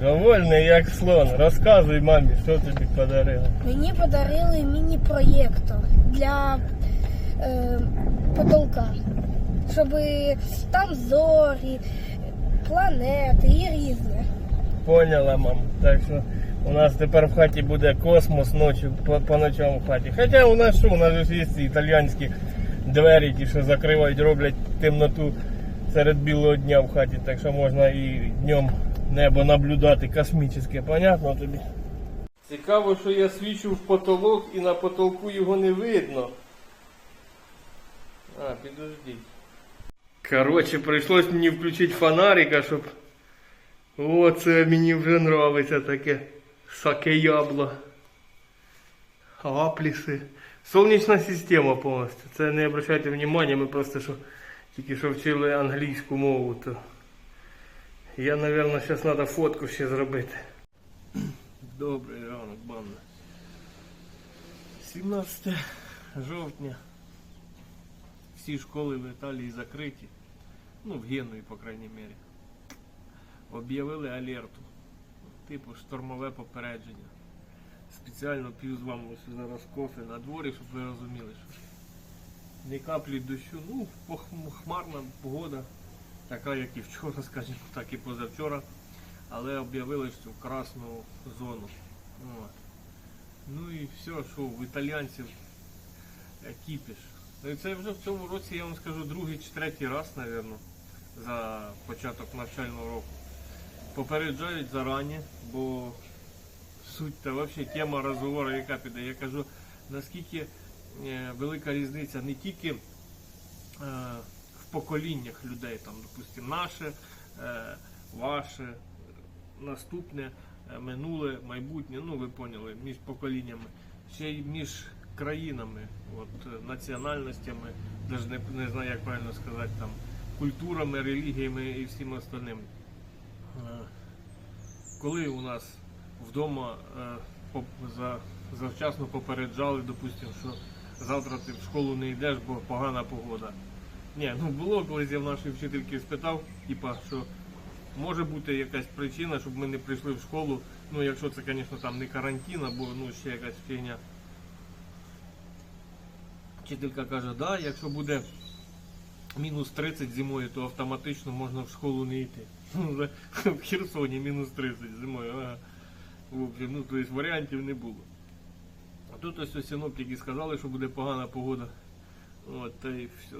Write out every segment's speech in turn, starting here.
Довольний як слон. Розказуй мамі, що тобі подарили. Мені подарили міні-проєктор для е, потолка, щоб там зорі, планети і різне. Поняла, мам. Так що у нас тепер в хаті буде космос ночі, по, по ночам в хаті. Хоча у нас що, у нас ж є ці італійські двері, ті, що закривають, роблять темноту серед білого дня в хаті, так що можна і днем небо наблюдати космічне, понятно тобі? Цікаво, що я свічу в потолок і на потолку його не видно. А, підожди. Коротше, прийшлось мені включити фонарика, щоб о, це мені вже нравиться таке саке ябло. Апліси. Сонячна система повністю. Це не обращайте внимання, ми просто що тільки що вчили англійську мову, то я, мабуть, зараз треба фотку ще зробити. Добрий ранок, банда. 17 жовтня. Всі школи в Італії закриті. Ну, в Генуї, по крайній мірі об'явили алерту. Типу штормове попередження. Спеціально п'ю з вами ось зараз кофе на дворі, щоб ви розуміли, що ні каплі дощу, ну, хмарна погода, така як і вчора, скажімо, так і позавчора. Але об'явили цю красну зону. От. Ну і все, що в італійців е, кіпіш. Ну і це вже в цьому році, я вам скажу, другий чи третій раз, напевно, за початок навчального року. Попереджають зарані, бо суть та взагалі тема розговору, яка піде. Я кажу, наскільки е, велика різниця не тільки е, поколіннях людей, там, допустимо, наше, е, ваше, наступне, е, минуле, майбутнє, ну ви поняли, між поколіннями, ще й між країнами, от, е, національностями, навіть не, не знаю, як правильно сказати, там, культурами, релігіями і всім остальним. Коли у нас вдома за, завчасно попереджали, допустимо, що завтра ти в школу не йдеш, бо погана погода. Ні, ну було колись я в нашої вчительки спитав, типа, що може бути якась причина, щоб ми не прийшли в школу. Ну, якщо це, звісно, там не карантин, або ну, ще якась фігня. Вчителька каже, да, якщо буде мінус 30 зимою, то автоматично можна в школу не йти. Ну, в Херсоні мінус 30 зимою. Ага. В общем, ну, тобто варіантів не було. А тут ось синоптики сказали, що буде погана погода. От, та й все.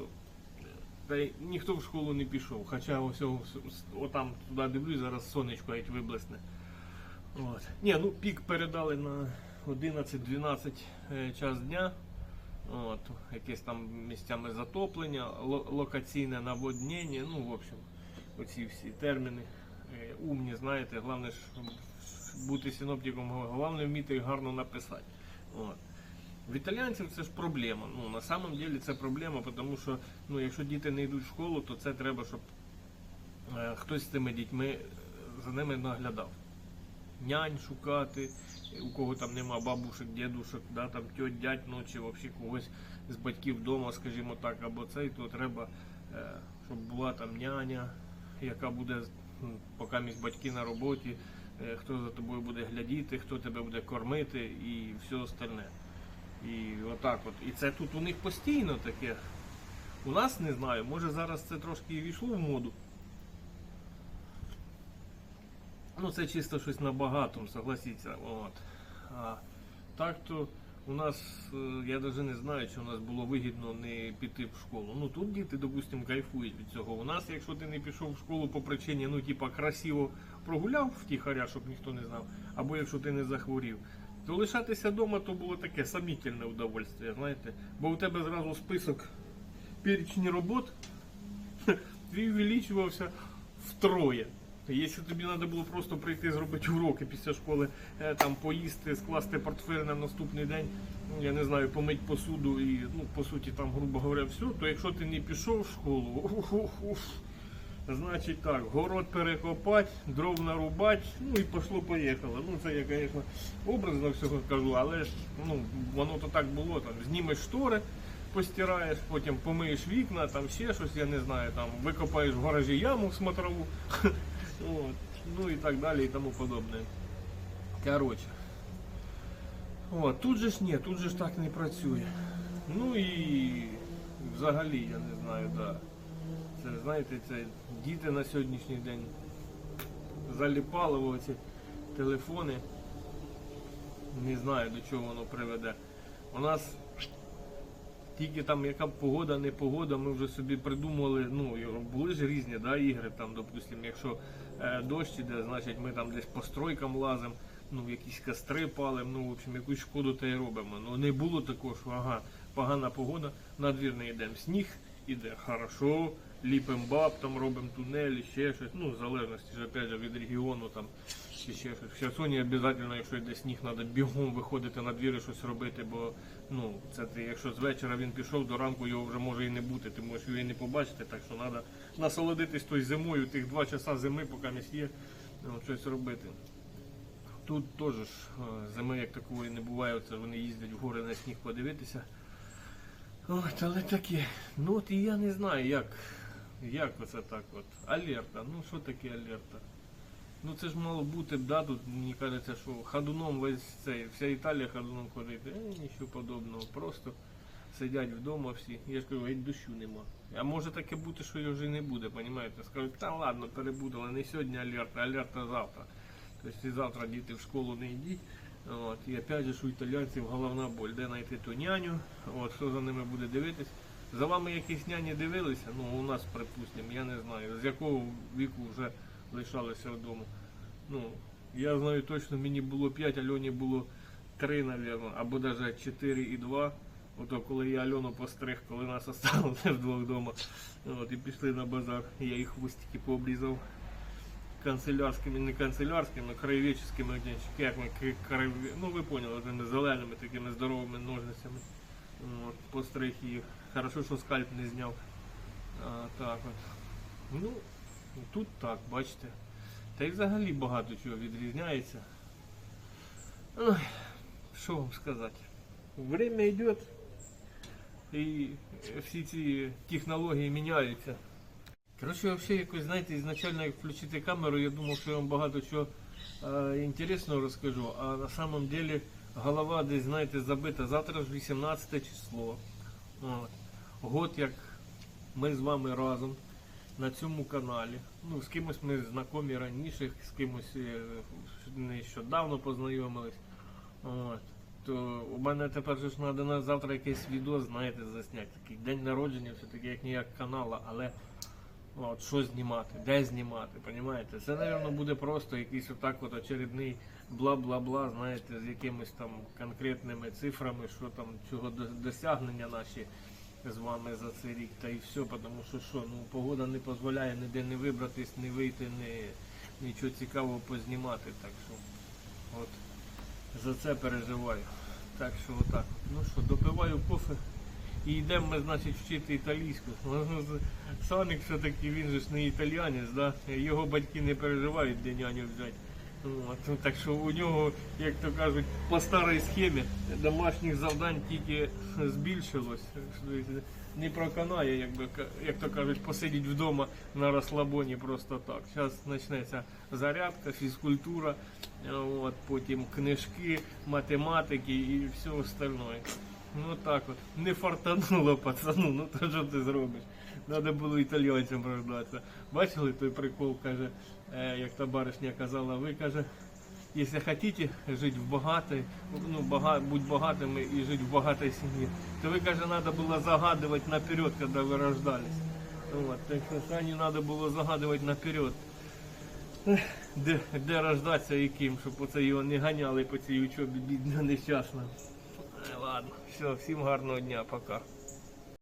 Та ніхто в школу не пішов. Хоча ось, ось, отам туди дивлюсь, зараз сонечко геть виблесне. От. Ні, ну пік передали на 11-12 е, час дня. От, якесь там місцями затоплення, ло- локаційне наводнення, ну, в общем, оці всі терміни е, умні, знаєте, головне ж бути синоптиком, головне вміти гарно написати. От. В італійців це ж проблема. Ну, на самом деле це проблема, тому що ну, якщо діти не йдуть в школу, то це треба, щоб е, хтось з цими дітьми е, за ними наглядав. Нянь шукати, у кого там нема бабушек, дідушек, да, там тьоть, дядь, чи взагалі когось з батьків вдома, скажімо так, або цей, то треба, е, щоб була там няня, яка буде, поки місь батьки на роботі, е, хто за тобою буде глядіти, хто тебе буде кормити і все остальне. І отак от. І це тут у них постійно таке. У нас не знаю, може зараз це трошки і війшло в моду. Ну, це чисто щось на багатому, согласіться. От. А так то у нас, е, я навіть не знаю, чи у нас було вигідно не піти в школу. Ну тут діти, допустимо, кайфують від цього. У нас, якщо ти не пішов в школу по причині, ну, типа, красиво прогуляв втіхаря, щоб ніхто не знав, або якщо ти не захворів, то лишатися вдома то було таке самітельне удовольствие, знаєте. Бо у тебе зразу список перечні робот твій увеличувався втроє. Якщо тобі треба було просто прийти зробити уроки після школи, е, там поїсти, скласти портфель на наступний день, ну, я не знаю, помить посуду і, ну, по суті, там, грубо говоря, все, то якщо ти не пішов в школу, ух, ух, ух, значить так, город перекопати, дров нарубати, ну і пошло-поїхало. Ну це я, звісно, образно всього кажу, але ж ну, воно то так було, там, знімеш штори, постираєш, потім помиєш вікна, там ще щось, я не знаю, там викопаєш в гаражі яму смотрову. От. ну і так далі і тому подобне. Коротше. О, тут же ж ні, тут же ж так не працює. Ну і взагалі, я не знаю, да. Це знаєте, це діти на сьогоднішній день заліпали оці телефони. Не знаю до чого воно приведе. У нас тільки там яка погода, не погода, ми вже собі придумали, ну були ж різні да, ігри, там, допустимо, якщо е, дощ іде, значить ми там десь по стройкам лазимо, ну якісь костри палимо, ну в общем, якусь шкоду та й робимо. Ну не було такого, що ага, погана погода, на не йдемо. Сніг іде хорошо, ліпимо баб, там робимо тунелі, ще щось, ну в залежності ж опять же від регіону там чи ще щось. В Херсоні обов'язково, якщо йде сніг, треба бігом виходити на двір і щось робити, бо ну це ти, якщо з вечора він пішов, до ранку його вже може і не бути, ти можеш його і не побачити, так що треба насолодитись тою зимою, тих два часа зими, поки місць є, ну, щось робити. Тут теж е, зими як такої не буває, це вони їздять в гори на сніг подивитися. От, але таке. Ну от і я не знаю, як, як оце так от. Алерта. Ну що таке алерта? Ну це ж мало бути, да, тут мені кажеться, що ходуном весь цей, вся Італія ходуном ходить. Е, нічого подобного. Просто сидять вдома всі. Я ж кажу, геть дощу нема. А може таке бути, що його вже не буде, понімаєте? Скажуть, та ладно, перебудемо, не сьогодні алерта, алерта завтра. Тобто і завтра діти в школу не йдіть. От, і опять же ж у італійців головна боль, де знайти ту няню, от, що за ними буде дивитись. За вами якісь няні дивилися, ну у нас, припустимо, я не знаю, з якого віку вже лишалися вдома. Ну, я знаю точно, мені було 5, Альоні було 3, мабуть, або навіть 4 і 2. Ото коли я Альону постриг, коли нас осталось вдвох вдома. От, і пішли на базар, я їх хвостики пообрізав канцелярськими, не канцелярськими, а краєведческими, як ми, ну ви поняли, зеленими такими здоровими ножницями. От, постриг їх. Хорошо, що скальп не зняв. А, так от. Ну, тут так, бачите. Та й взагалі багато чого відрізняється. Що вам сказати? Время йде і всі ці технології міняються. Коротше, взагалі якось, знаєте, ізначально як включити камеру, я думав, що я вам багато чого е, інтересного розкажу, а на самом деле голова десь, знаєте, забита. Завтра ж 18 число. От. Год як ми з вами разом на цьому каналі. Ну, з кимось ми знайомі раніше, з кимось е, нещодавно познайомились. От. То у мене тепер ж треба на завтра якийсь відео, знаєте, засняти. Такий день народження, все-таки як ніяк канала, але от, що знімати, де знімати, понімаєте? Це, мабуть, буде просто якийсь отак от очередний бла-бла-бла, знаєте, з якимись там конкретними цифрами, що там, чого досягнення наші з вами за цей рік, та і все, тому що що, ну, погода не дозволяє ніде не вибратись, не вийти, не, нічого цікавого познімати, так що от за це переживаю. Так що отак. Ну що, допиваю кофе і йдемо ми, значить, вчити італійську. Ну, Саник все-таки він же ж не італіянець, да? його батьки не переживають, де няню взяти. От, ну, так що у нього, як то кажуть, по старій схемі домашніх завдань тільки збільшилось. Не проканає, як, би, як то кажуть, посидіть вдома на розслабоні просто так. Зараз почнеться зарядка, фізкультура, от, потім книжки, математики і все остальное. Ну так от. Не фартануло пацану, ну то що ти зробиш? Треба було італійцям рождатися. Бачили той прикол, каже, е, як та баришня казала, ви каже, якщо хочете жити в багатій, ну, бага, будь багатими і жити в багатій сім'ї, то ви, каже, треба було загадувати наперед, коли ви рождались. Вот, так що Сані треба було загадувати наперед. Де, де рождатися і ким, щоб оце його не ганяли по цій учобі, бідно нещасно. Ладно, все, всім гарного дня, пока.